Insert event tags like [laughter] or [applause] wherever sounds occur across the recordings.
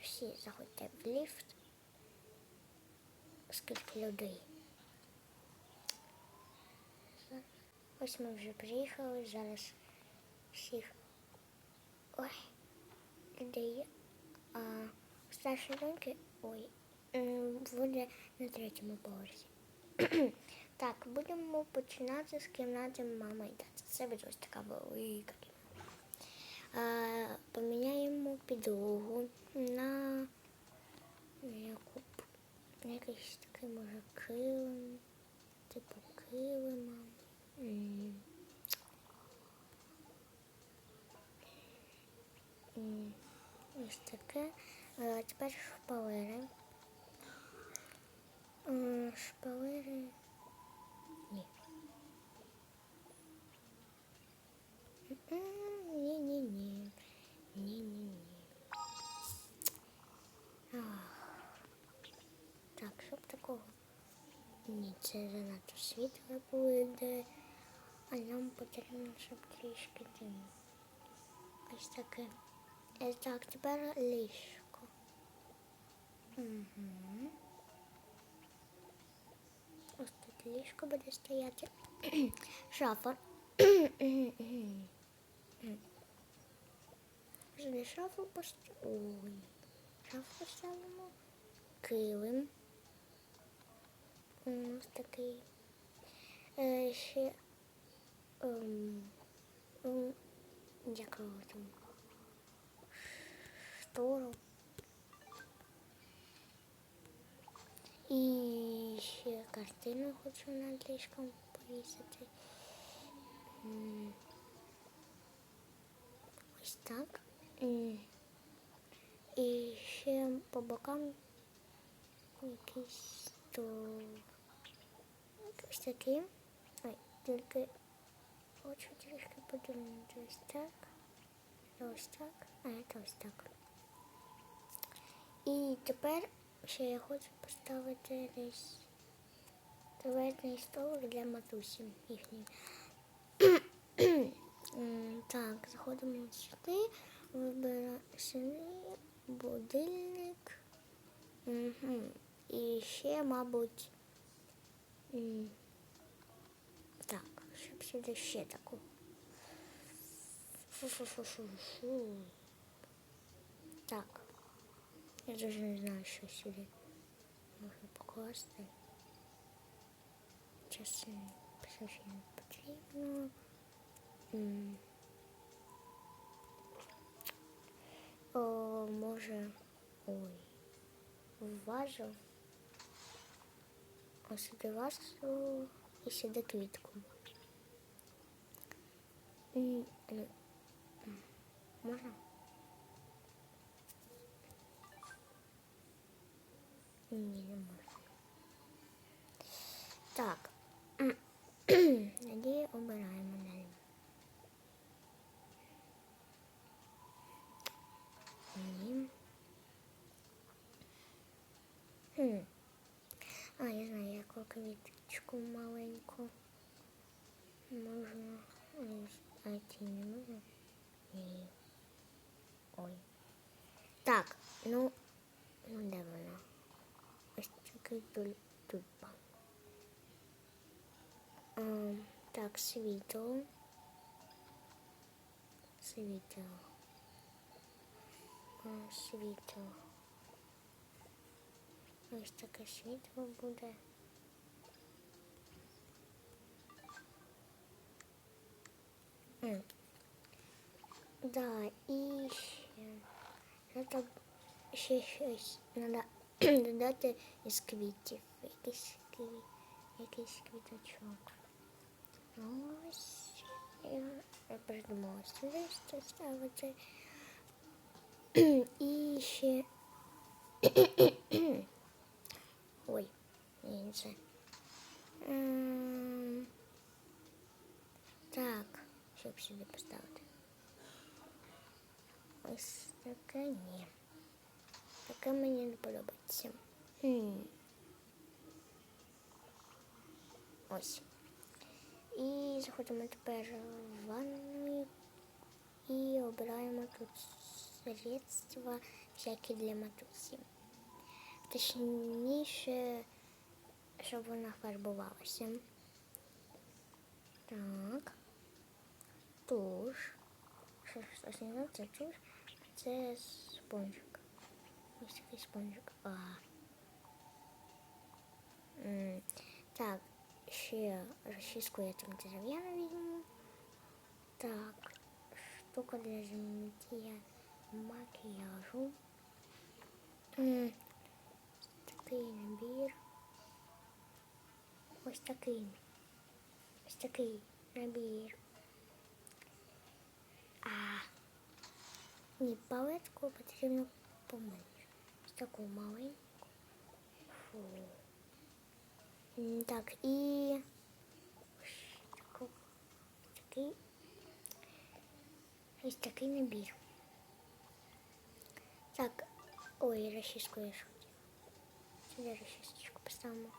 всі заходьте в ліфт. Скільки людей. Ось ми вже приїхали, зараз всіх ой, людей. А старші доньки ой, буде на третьому поверсі. [clears throat] так, будемо починати з кімнати мами і тата. Це буде ось така велика поміняємо підлогу на яку якийсь такий може килим, типу килима. Ось таке. Тепер шпалери. Шпалери. Ні. Ні-ні-ні. Ні-ні-ні. Ах. Так, щоб такого. Ні, це занадто світло буде. А нам потрібно, щоб трішки диму. Ось таке. Е, Так, тепер ліжко. Угу. Ось тут ліжко буде стояти. [clears throat] Шафа. Сюди шафу поставимо. Ой. Шафу поставимо. Килим. Ось такий. Е, ще. Ем, ем, як його там? Штору. І ще картину хочу над ліжком повісити. М, Ось так. М, І ще по бокам якийсь то ось такий. Ой, тільки хочу трішки подумати ось так. Ось так, а це ось так. І тепер ще я хочу поставити десь туалетний столик для матусі. М, Так, заходимо сюди, вибираємо будильник. Угу. І ще, мабуть, так, щоб сюди ще таку. Так. Я даже не знаю, що сюди можна покласти. Часи не потрібно. О, може. Ой. Вазу. Ось сюди вазу і сюди квітку. М, е, м, Можна? Ні, не можна. Так. [clears throat] Тоді обираємо Ну, ну де вона? Ось такий туль- тюльпан. А, так, світло. Світло. Світло. Ось таке світло буде. М. Да, і ще. Треба ще щось треба додати із квітів. Якийсь, квіт, якийсь квіточок. Ось. Я, я придумала сюди що ставити. І ще. Ой, ні, не це. Ем, Так, щоб сюди поставити. Ось таке ні. Таке мені не подобається. Хм. Ось. І заходимо тепер в ванну і обираємо тут средства всякі для матусі. Точніше, щоб вона фарбувалася. Так. Туш. Що ж це туш. Це спонжик. Ось такий спонжик. А. М, Так, ще розчіску я там дерев'яну візьму. Так, штука для змиття макіяжу. М, Такий набір. Ось такий. Ось такий набір. А ні, палетку потрібно поменше. Ось таку маленьку. Фу. М, Так, і ось таку, такий, ось такий набір. Так, ой, розчіску я ж хотіла. Сюди розчісочку поставимо.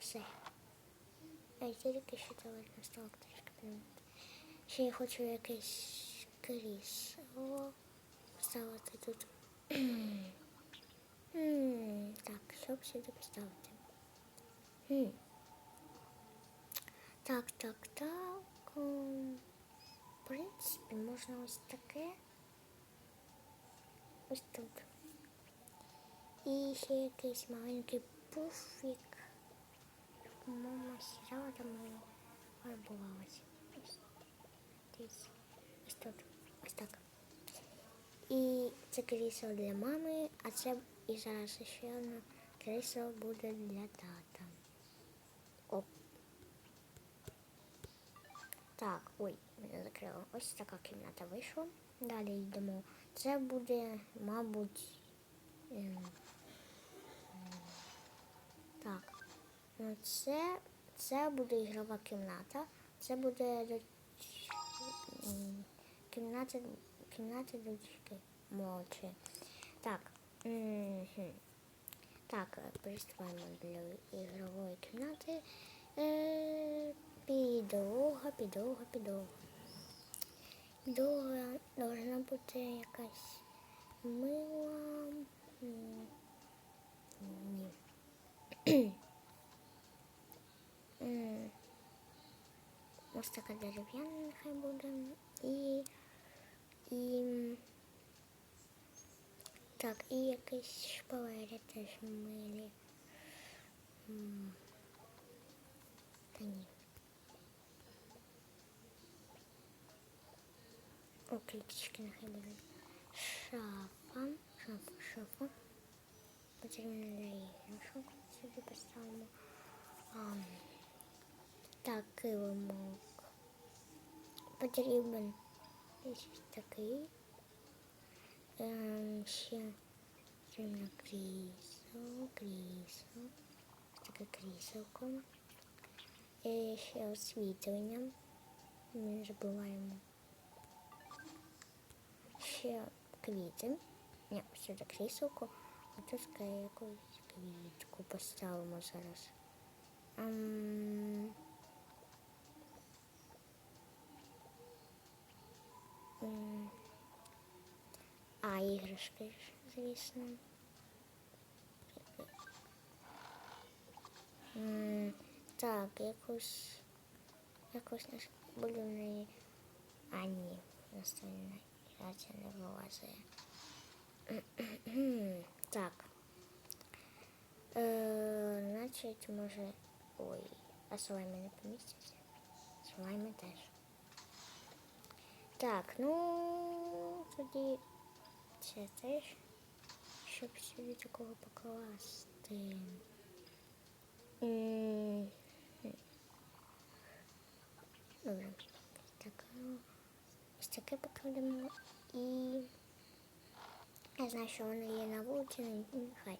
Все. А тільки ще туалетна столик трішки помити. Ще я хочу якесь крісло поставити тут. [clears throat] М, Так, щоб сюди поставити. М. Так, так, так. В принципі, можна ось таке. Ось тут. І ще якийсь маленький пуфік. Мама сідала там фарбувалась. Ось. Ось тут. Ось так. І це крісло для мами, а це і зараз ще одне крісло буде для тата. Оп. Так, ой, мене закрило. Ось така кімната вийшла. Далі йдемо. Це буде, мабуть. ем, так. Ну, це, це буде ігрова кімната. Це буде кімната, кімната дочки молодшої. Так. Мгм. Так, е, приступаємо до ігрової кімнати. Е, підлога, підлога, підлога. Підлога должна бути якась мила. Ні. Ось така дерев'яна нехай буде. І, і так, і якісь шпалери теж милі. М, Та ні. О, кліточки нехай будуть. Шафа, шафа, шафа. Потрібно для іграшок. Сюди поставимо. А, так, килимок. Потрібен ось такий. Ще потрібно крісло, крісло. Ось таке кріселко. І ще освітлення. Не забуваємо. Ще квіти. Ні, сюди кріселко. А тут якусь квітку поставимо зараз. Ем, м, А, іграшки, звісно. Так, якусь. Якусь наш буду в неї. А ні, настольна грація не вилазить. [clears throat] Так. Е, значить, може. Ой, а слайми не помістяться? Слайми теж. Так, ну тоді це щоб сюди такого покласти. Добре. Так, ось таке покладемо і. Я знаю, що воно є на вулиці, ну, нехай.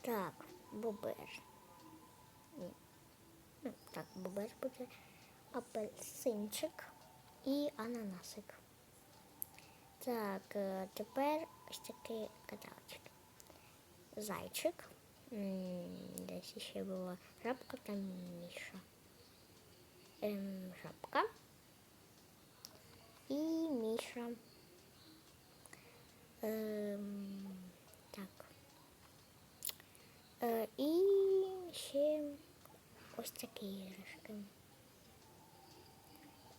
Так, бобер. Ну, так, бобер буде апельсинчик і ананасик. Так, е, тепер ось такий каталочок. Зайчик. М, Десь ще була жабка та міша. Ем, жабка. І міша. Ем, так. Е, і ще ось такі іграшки.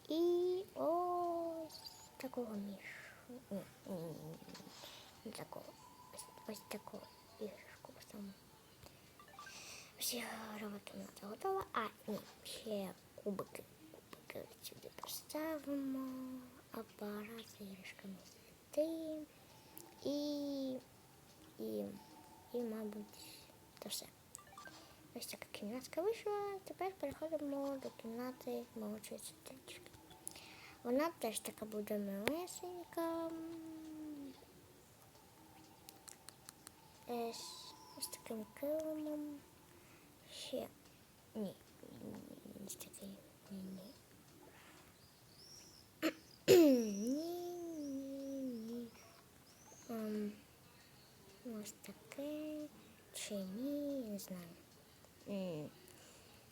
І ось такого мішу. Ні, ні, ні, ні, такого. Ось, таку іграшку. Всі ігрова кімната готова. А, ні, ще кубики. Кубики сюди поставимо. Апарат з іграшками сюди. І, і, і, мабуть, то все. Ось така кімнатка вийшла. Тепер переходимо до кімнати молодшої сестрички. Вона теж така буде милесенька. Ось таким килимом. Ще ні, ні, ось такий. Ні, ні. Ні, ні, ні. Ем, ось таке чи ні, не знаю.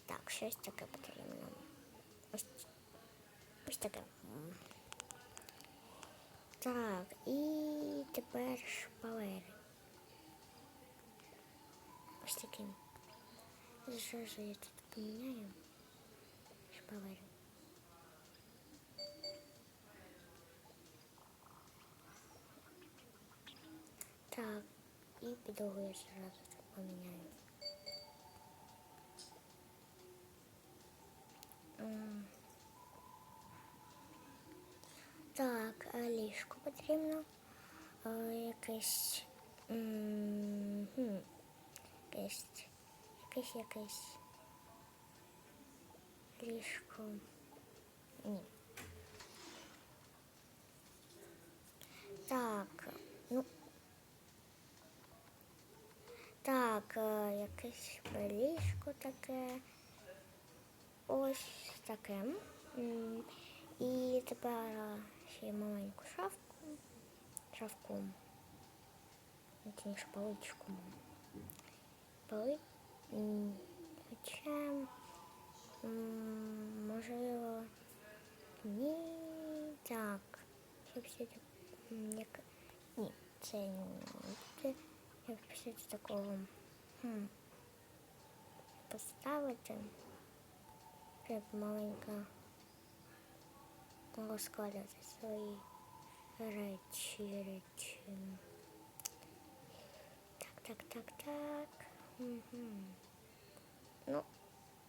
Так, щось таке потрібно. Ось таке. Так, і тепер шпалери. Ось таким. Що ж я тут поміняю? Шпалери. Так, і підлогу я зразу поміняю. М. Так, а ліжко потрібно. А, якесь. м, хм, Якесь. Якесь якесь. Ліжко. Ні. Так, ну. Так, е, якесь ліжко таке. Ось таке. М, І тепер е, ще маленьку шафку. Шафку. Точніше, поличку. Поли... м, Хоча, м, можливо, ні. Так. Щоб все так, м, як... Ні, це не буде. Як після такого хм, поставити, щоб маленька розкладати свої речі, речі. Так, так, так, так. Угу. Ну,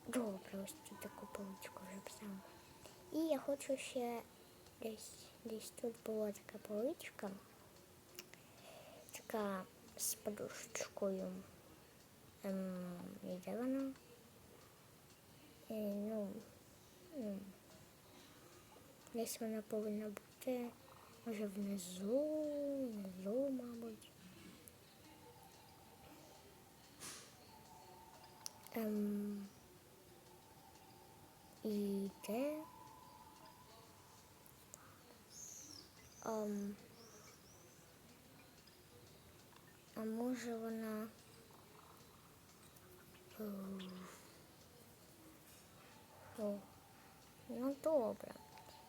добре, ось тут таку поличку вже писала. І я хочу ще десь, десь тут була така поличка. Така з подушечкою. Ем, і де вона? Десь вона повинна бути. Може внизу, внизу, мабуть. Ем, і де? Ем, а може вона. О, о, ну добре.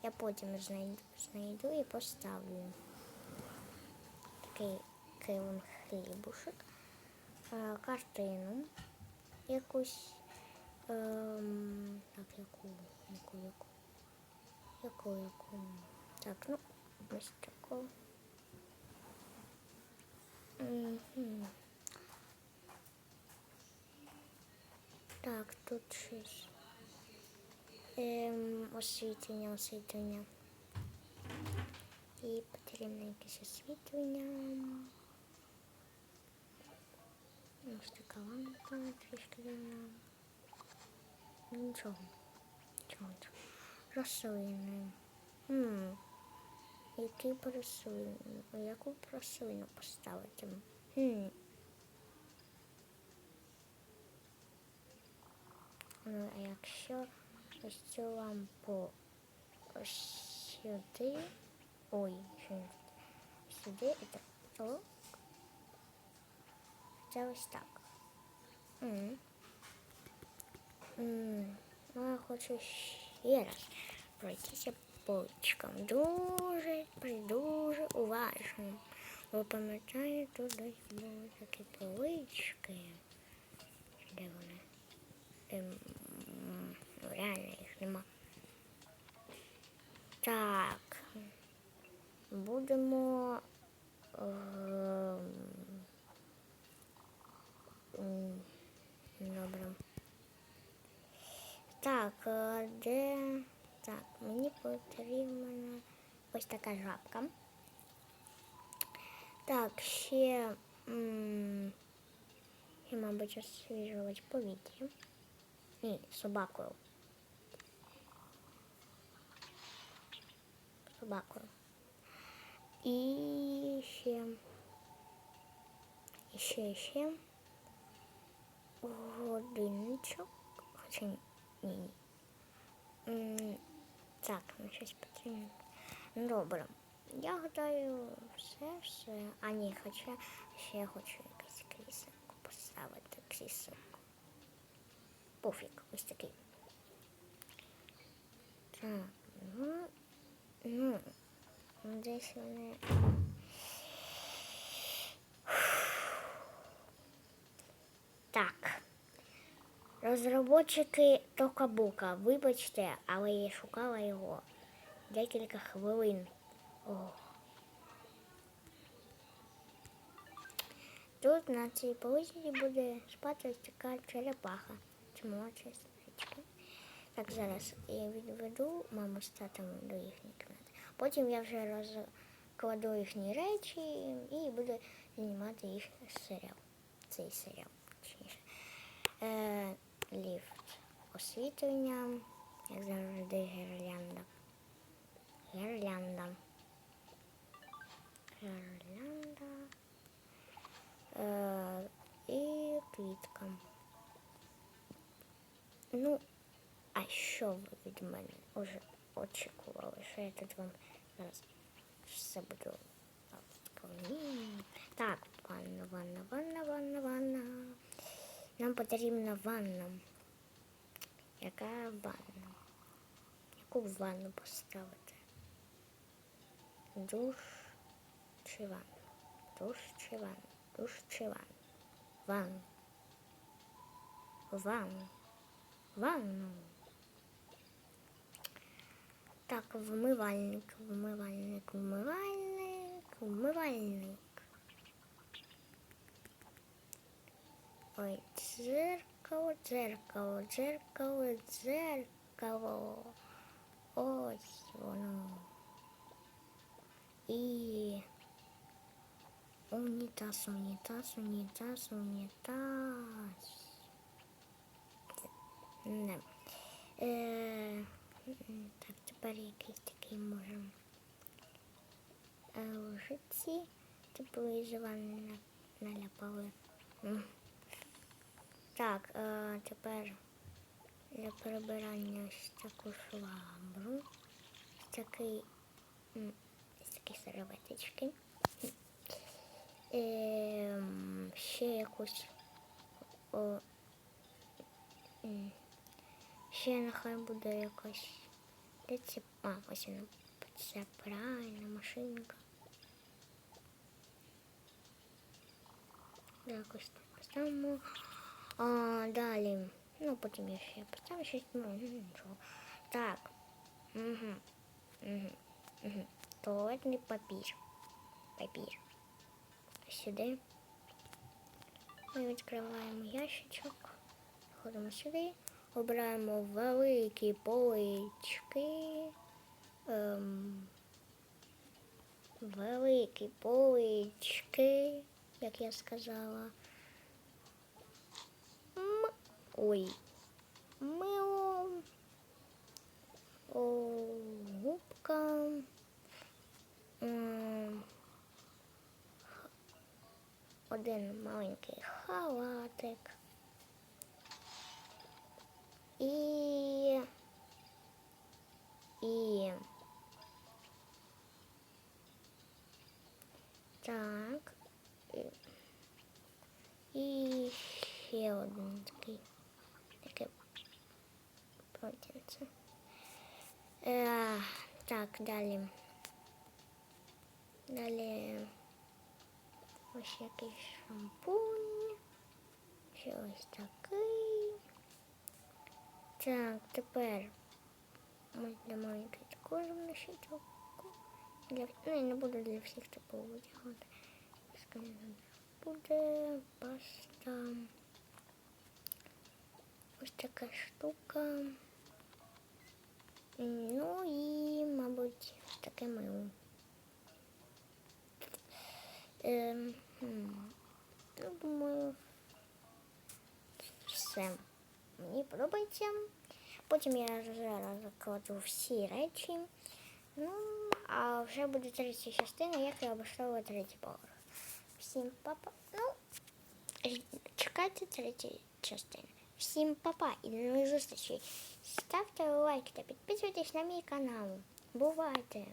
Я потім знайду, знайду і поставлю такий килим хлібушек, е, картину якусь. Ем, так, яку, яку, яку, яку, яку. Так, ну, ось таку. Так, тут щось. Ем, освітлення, освітлення. І потрібно якесь освітлення. Ось така лампа трішки дивна. Нічого. Нічого. нічого. Рослини. Хм. Який б? Яку б рослину поставити? Хм. Ну, а якщо ось цю лампу сюди. Ой? Сюди і так. то Це ось так. Ну, я хочу ще раз пройтися поличкам. Дуже, дуже уважно. Ви пам'ятаєте, тут десь були такі полички. Де вони? Ем, м, ну, реально їх нема. Так. Будемо. ем, Добре. Так, е, де. Так, мені потрібна ось така жабка. Так, ще. Я, мабуть, освіжувати повітря. Ні, собакою. Собакою. І ще. І ще, ще. Годинничок. Хоча ні. ні. М, Так, ну щось потрібно. Добре. Я гадаю все, все. А ні, хоча ще я хочу якесь кріселко поставити кріселко. Пуфік, ось такий. Так, ну, ну, десь вони. Так. Розробочики Токабука, вибачте, але я шукала його декілька хвилин. О. Тут на цій полиці буде спати така черепаха. Це молодша сестричка. Так, зараз я відведу маму з татом до їхньої кімнати. Потім я вже розкладу їхні речі і буду знімати їх серіал. Цей серіал, точніше. Е, ліфт освітлення, як завжди, гірлянда. Гірлянда. Гірлянда. Е, і квітка. Ну, а що ви від мене вже очікували? Що я тут вам зараз все буду? Так, ванна, ванна, ванна, ванна, ванна. Нам потрібна ванна. Яка ванна? Яку ванну поставити? Душ чи ванна? Душ чи ванна? Душ чи ванна? Ванну. Ванну. Ванну. Так, вмивальник, вмивальник, вмивальник, вмивальник. Ой, дзеркало, дзеркало, дзеркало, дзеркало. Ось воно. І унітаз, унітаз, унітаз, унітаз. Не. Е, м, так, тепер якийсь такий можемо. Е, Лужиці, типу із ванни наляпали. Так, е, тепер для прибирання ось таку швабру. Ось такий, ось такі серветочки. Ем, ще якусь о, ще нехай буде якось. Де це? А, ось вона. Це пральна машинка. Якось так поставимо. А, далі. Ну, потім я ще поставлю щось, ну, ну, нічого. Так. Угу. Угу. Угу. Туалетний папір. Папір. Сюди. Ми відкриваємо ящичок. Заходимо сюди. Обираємо великі полички. Ем, великі полички, як я сказала. Ой. Мило. О, губка. Один маленький халатик. І. І. Так. І- І ще один такий. Таке полотенце. Е, так, далі. Далі. Ось якийсь шампунь. Ще ось такий. Так, тепер ось для маленької також мішечок. Для, ну, я не буду для всіх такого витягувати. Буде паста. Ось така штука. Ну і, мабуть, таке мило. Ем, хм, ну, думаю, все. Мені подобається. Потім я зараз закладу всі речі. Ну, а вже буде третя частина, як я обійшла третій поверх. Всім папа. Ну, чекайте третій частини. Всім папа і до нових зустрічей. Ставте лайк та підписуйтесь на мій канал. Бувайте!